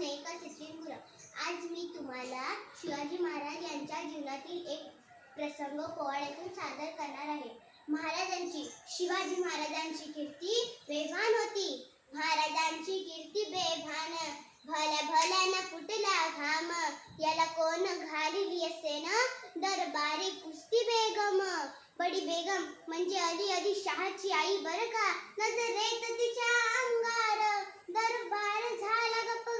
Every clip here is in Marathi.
स्नेहिका सचिन आज मी तुम्हाला शिवाजी महाराज यांच्या जीवनातील एक प्रसंग पोवाड्यातून सादर करणार आहे. महाराजांची शिवाजी महाराजांची कीर्ती बेभान होती. महाराजांची कीर्ती बेभान. भल्या भल्यानं फुटला घाम. याला कोण घालिली असे ना? दरबारी कुस्ती बेगम. बडी बेगम म्हणजे अली अली शहाची आई बरं का? नजर येत तिच्या अंगार. दरबार झाला गप्प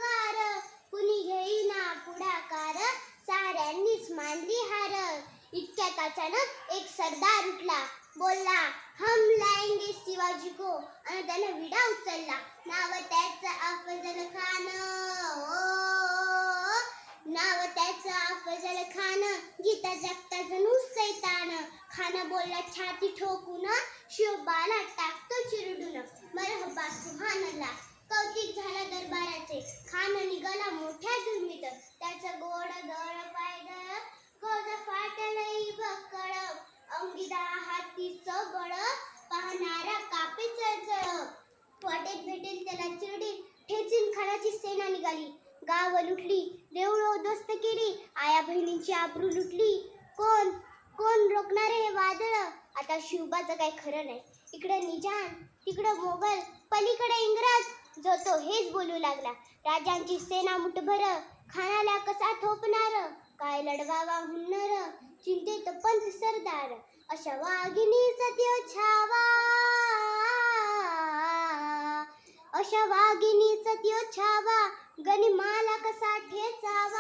इतक्यात अचानक एक सरदार उठला. बोलला हम लाएंगे शिवाजी को. आणि त्याने विडा उचलला. नाव त्याचं अफजल खान. नाव त्याचं अफजल खान. गीता जगता जणू सैतान. खान बोलला छाती ठोकून शिवबाला टाकतो चिरडून. मरहबा सुहानला कौतिक झाला दरबाराचे. खान निघाला बळ पाहणारा कापे चळचळ वाटेत भेटेल त्याला चिरडी. ठेचून खानाची सेना निघाली. गाव लुटली. देऊळ उद्ध्वस्त केली. आया बहिणींची आबरू लुटली. कोण? कोण रोखणारे हे वादळ? आता शिवबाचं काही खरं नाही. इकडं निजाम तिकडं मोगल पलीकडे इंग्रज. जो तो हेच बोलू लागला. राजांची सेना मुठभर. खानाला कसा थोपणार? काय लढवावा हुन्नर? चिंतेत पंच सरदार. अशा वाघिणीचा त्यो छावा. अशा वाघिणीचा त्यो छावा. गणिमाला कसा ठेचावा?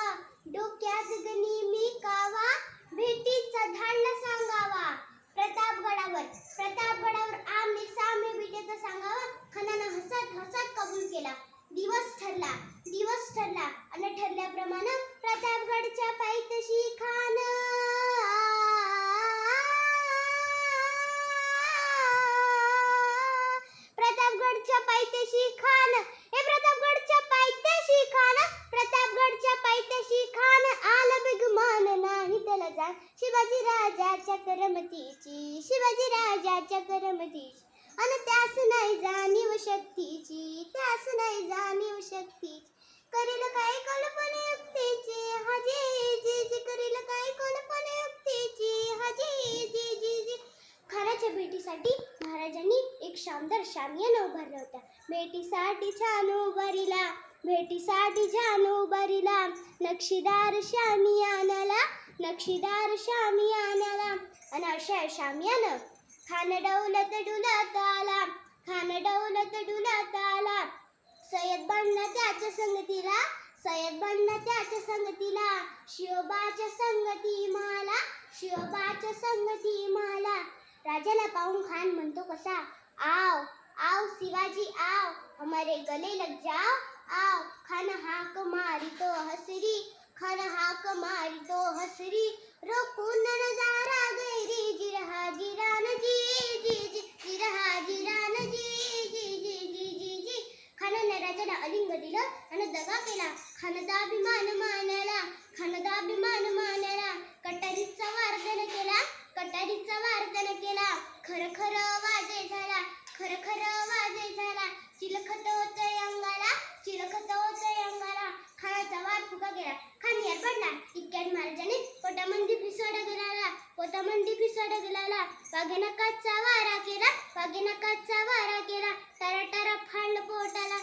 राजा शिवाजी राजाच्या करमतीची शिवाजी राजाच्या करमतीची. अन त्यास नाही जाणीव शक्तीची त्यास नाही जाणीव शक्तीची. करील काय कल्पने युक्तीची? हजे जी जी करील काय कल्पने युक्तीची? हजे जी जी जी. खानाच्या भेटीसाठी महाराजांनी एक शानदार शामियान उभारला होता. भेटीसाठी छान उभारीला भेटीसाठी छान उभारीला. नक्षीदार शामियानाला नक्षीदार शामियानाला आणि अशा शामियानं खान डौलत डुलत आला खान डौलत डुलत आला सय्यद बनला त्याच्या संगतीला सय्यद बनला त्याच्या संगतीला शिवबाच्या संगती माला शिवबाच्या संगती माला राजाला पाहून खान म्हणतो कसा आओ आओ शिवाजी आओ हमारे गले लग जाओ आओ खान हाक मारी तो हसरी खर हाक मारी तो हसरी रोकून नजारा गैरी जिरहा जिरान जी जी जी जिरहा जिरान जी जी जी जी जी जी. खानाने राजाला अलिंग दिलं आणि दगा केला खानदा अभिमान मानला खानदा अभिमान मानला. कटारीचा वार्धन केला कटारीचा वार्धन केला. खर खर वाजे झाला खर खर वाजे झाला. चिलखत होत मंदी पिसाड गेला वाघेनं वारा केला वाघेनं कच्चा वारा केला. टरा टरा फाडलं पोटाला.